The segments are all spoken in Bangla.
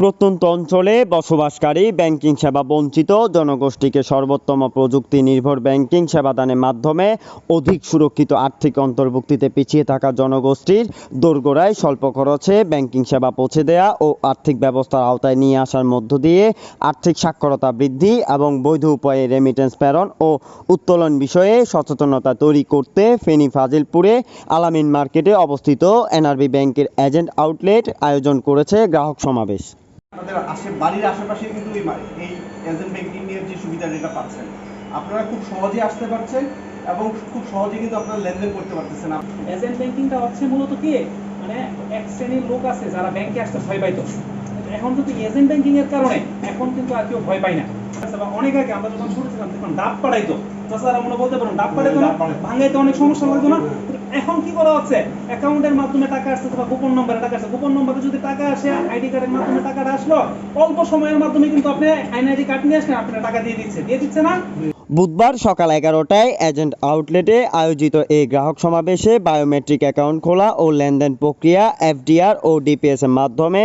প্রত্যন্ত অঞ্চলে বসবাসকারী ব্যাংকিং সেবা বঞ্চিত জনগোষ্ঠীকে সর্বোত্তম প্রযুক্তি নির্ভর ব্যাংকিং সেবাদানের মাধ্যমে অধিক সুরক্ষিত আর্থিক অন্তর্ভুক্তিতে পিছিয়ে থাকা জনগোষ্ঠীর দোরগোড়ায় স্বল্প খরচে ব্যাংকিং সেবা পৌঁছে দেয়া ও আর্থিক ব্যবস্থার আওতায় নিয়ে আসার মধ্য দিয়ে আর্থিক সাক্ষরতা বৃদ্ধি এবং বৈধ উপায়ে রেমিটেন্স প্রেরণ ও উত্তোলন বিষয়ে সচেতনতা তৈরি করতে ফেনী ফাজিলপুরে আলামিন মার্কেটে অবস্থিত এনআরবি ব্যাংকের এজেন্ট আউটলেট আয়োজন করেছে গ্রাহক সমাবেশ। আপনাদের আশে বাড়ির আশেপাশে কিন্তু এই এই এজেন্ট ব্যাংকিং এর যে সুবিধাটা এটা পাচ্ছেন আপনারা খুব সহজে আসতে পারছেন এবং খুব সহজে কিন্তু আপনারা লেনদেন করতে পারতেছেন। এজেন্ট ব্যাংকিংটা হচ্ছে মূলত কি? মানে এক শ্রেণির লোক আছে যারা ব্যাংকে আসতে ভয় পাইতো। এখন কিন্তু এজেন্ট ব্যাংকিং এর কারণে এখন কিন্তু আর কেউ ভয় পায় না। আচ্ছা, অনেক আগে আমরা যখন ছোট ছিলাম তখন ডাব পাড়াইতো। তাছাড়া আমরা বলতে পারব ডাব পাড়াইতো না ভাঙাইতে অনেক সমস্যা লাগতো না? এখন কি করা হচ্ছে? অ্যাকাউন্টের মাধ্যমে টাকা আসছে বা গোপন নম্বরে টাকা আসছে? গোপন নম্বরে যদি টাকা আসে, আইডি কার্ডের মাধ্যমে টাকাটা আসলো, অল্প সময়ের মাধ্যমে কিন্তু আপনি আইডি কার্ড নিয়ে আসলেন, আপনার টাকা দিয়ে দিচ্ছে। দিয়ে দিচ্ছে না? বুধবার সকাল এগারোটায় এজেন্ট আউটলেটে আয়োজিত এই গ্রাহক সমাবেশে বায়োমেট্রিক অ্যাকাউন্ট খোলা ও লেনদেন প্রক্রিয়া, এফডিআর ও ডিপিএস এর মাধ্যমে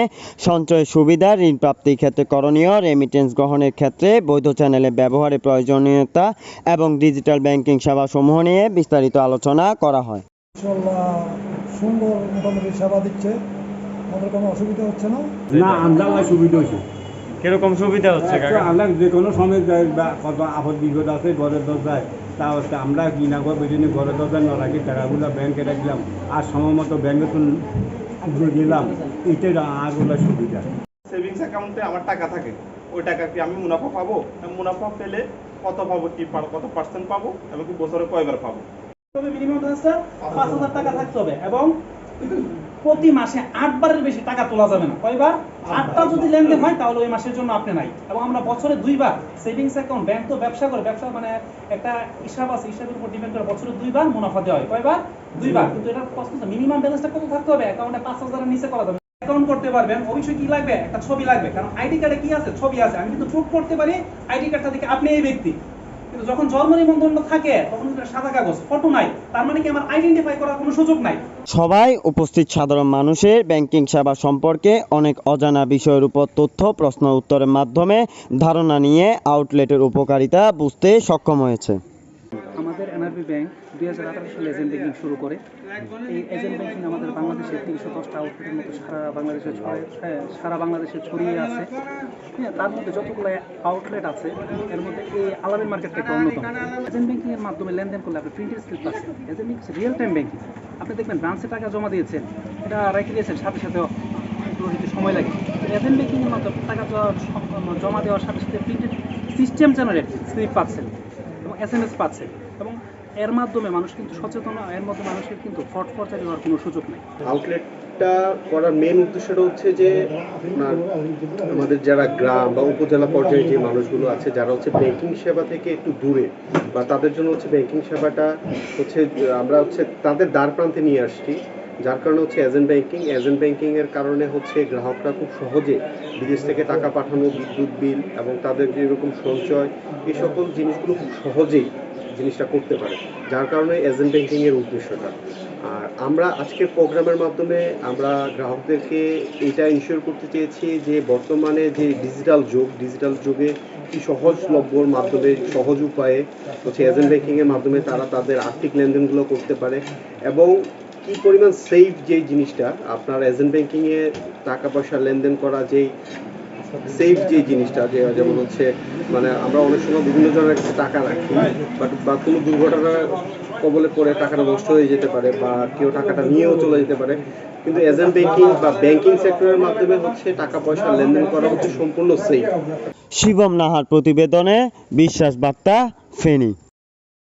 সঞ্চয় সুবিধা ঋণ প্রাপ্তির ক্ষেত্রে করণীয় রেমিটেন্স গ্রহণের ক্ষেত্রে বৈধ চ্যানেলের ব্যবহারের প্রয়োজনীয়তা এবং ডিজিটাল ব্যাংকিং সেবাসমূহ নিয়ে বিস্তারিত আলোচনা করা হয়। ইনশাল্লাহ সুন্দর মোটামুটি সেবা দিচ্ছে। আমাদের কোনো অসুবিধা হচ্ছে না? না আমরা সুবিধা হয়েছে। কীরকম সুবিধা আমরা যে কোনো সময় বা কত আপদ বিপদ আছে ঘরের দরজায় তা হচ্ছে আমরা কিনা করে বেরিয়ে ঘরের দরজায় না রাখি টাকাগুলো ব্যাংকে রাখলাম। আর সময় মতো ব্যাংকে তো দিলাম এটাই আগুলো সুবিধা। সেভিংস অ্যাকাউন্টে আমার টাকা থাকে। ওই টাকা কি আমি মুনাফা পাবো? মুনাফা পেলে কত পাবো কি কত পার্সেন্ট পাবো? এবং কি বছরে কয়বার পাবো? মিনিমাম হচ্ছে পাঁচ হাজার টাকা থাকতে হবে এবং প্রতি মাসে আটবারের বেশি টাকা তোলা যাবে না। কয়বার? আটটা যদি লেনদেন হয় তাহলে ওই মাসের জন্য আপনি নাই। এবং আমরা বছরে দুইবার সেভিংস অ্যাকাউন্ট ব্যাংক তো ব্যবসা করে ব্যবসা মানে একটা হিসাব আছে হিসাবের উপর ডিপেন্ড করে বছরে দুইবার মুনাফা দেওয়া হয়। কয়বার? দুইবার। কিন্তু এটা কষ্ট মিনিমাম ব্যালেন্সটা কত থাকতে হবে? অ্যাকাউন্টে পাঁচ হাজারের নিচে করা যাবে অ্যাকাউন্ট করতে পারবেন অবশ্যই কি লাগবে? একটা ছবি লাগবে। কারণ আইডি কার্ডে কি আছে? ছবি আছে। আমি কিন্তু প্রুফ করতে পারি আইডি কার্ডটা থেকে আপনি এই ব্যক্তি। যখন জন্ম নিবন্ধন থাকে, তখন সাদা কাগজ, ফটো নাই। তার মানে কি আমার আইডেন্টিফাই করার কোনো সুযোগ নাই? সবাই উপস্থিত সাধারণ মানুষের ব্যাংকিং সেবা সম্পর্কে অনেক অজানা বিষয়ের উপর তথ্য, প্রশ্ন, উত্তরের মাধ্যমে ধারণা নিয়ে আউটলেটের উপকারিতা বুঝতে সক্ষম হয়েছে। এনআরবি ব্যাংক দুই হাজার আঠারো সালে এজেন্ট ব্যাংকিং শুরু করে। এই এজেন্ট ব্যাংকিং আমাদের বাংলাদেশের তিনশো দশটা আউটলেটের মতো সারা বাংলাদেশে হ্যাঁ, সারা বাংলাদেশে ছড়িয়ে আছে। হ্যাঁ তার মধ্যে যতগুলো আউটলেট আছে এর মধ্যে এই আলামিন মার্কেটটা একটা অন্যতম। এজেন্ট ব্যাংকিং এর মাধ্যমে লেনদেন করলে আপনি প্রিন্টেড স্লিপ পাচ্ছেন। Agent banking real time banking আপনি দেখবেন ব্রাঞ্চে টাকা জমা দিয়েছেন এটা রেখে দিয়েছেন সাথে সাথে একটু সময় লাগে। এজেন্ট ব্যাংকিং এর মাধ্যমে টাকা জমা দেওয়ার সাথে সাথে প্রিন্টেড সিস্টেম জেনারেট স্লিপ পাচ্ছেন এবং এস এম এস পাচ্ছে এবং এর মাধ্যমে মানুষ কিন্তু সচেতন, এর মধ্যে মানুষের কিন্তু ফট ফরচারি হওয়ার কোনো সুযোগ নেই। আউটলেটটা করার মেন উদ্দেশ্যটা হচ্ছে যে আমাদের যারা গ্রাম বা উপজেলা পর্যায়ে যে মানুষগুলো আছে, যারা হচ্ছে ব্যাংকিং সেবা থেকে একটু দূরে, বা তাদের জন্য হচ্ছে ব্যাংকিং সেবাটা হচ্ছে, আমরা হচ্ছে তাদের দ্বার প্রান্তে নিয়ে আসছি। যার কারণে হচ্ছে এজেন্ট ব্যাংকিং এজেন্ট ব্যাংকিং এর কারণে হচ্ছে গ্রাহকরা খুব সহজে বিদেশ থেকে টাকা পাঠানো, বিদ্যুৎ বিল এবং তাদের যেরকম সঞ্চয়, এই সকল জিনিসগুলো খুব সহজেই জিনিসটা করতে পারে। যার কারণে এজেন্ট ব্যাংকিংয়ের উদ্দেশ্যটা। আর আমরা আজকের প্রোগ্রামের মাধ্যমে আমরা গ্রাহকদেরকে এটা ইনশিওর করতে চেয়েছি যে বর্তমানে যে ডিজিটাল যুগ ডিজিটাল যুগে কি সহজলভ্যর মাধ্যমে, সহজ উপায়ে হচ্ছে এজেন্ট ব্যাংকিংয়ের মাধ্যমে তারা তাদের আর্থিক লেনদেনগুলো করতে পারে এবং কি পরিমাণ সেফ যে জিনিসটা, আপনার এজেন্ট ব্যাংকিংয়ে টাকা পয়সা লেনদেন করা, যেই সেফ যে জিনিসটা, যে যেমন হচ্ছে মানে আমরা অনেক সময় বিভিন্ন জনের কাছে টাকা রাখি বাট বা কোনো দুর্ঘটনা কবলে পড়ে টাকাটা নষ্ট হয়ে যেতে পারে বা কেউ টাকাটা নিয়েও চলে যেতে পারে, কিন্তু এজেন্ট ব্যাংকিং বা ব্যাংকিং সেক্টরের মাধ্যমে হচ্ছে টাকা পয়সা লেনদেন করা হচ্ছে সম্পূর্ণ সেফ শিবম নাহার প্রতিবেদনে, বিশ্বাস বার্তা, ফেনী।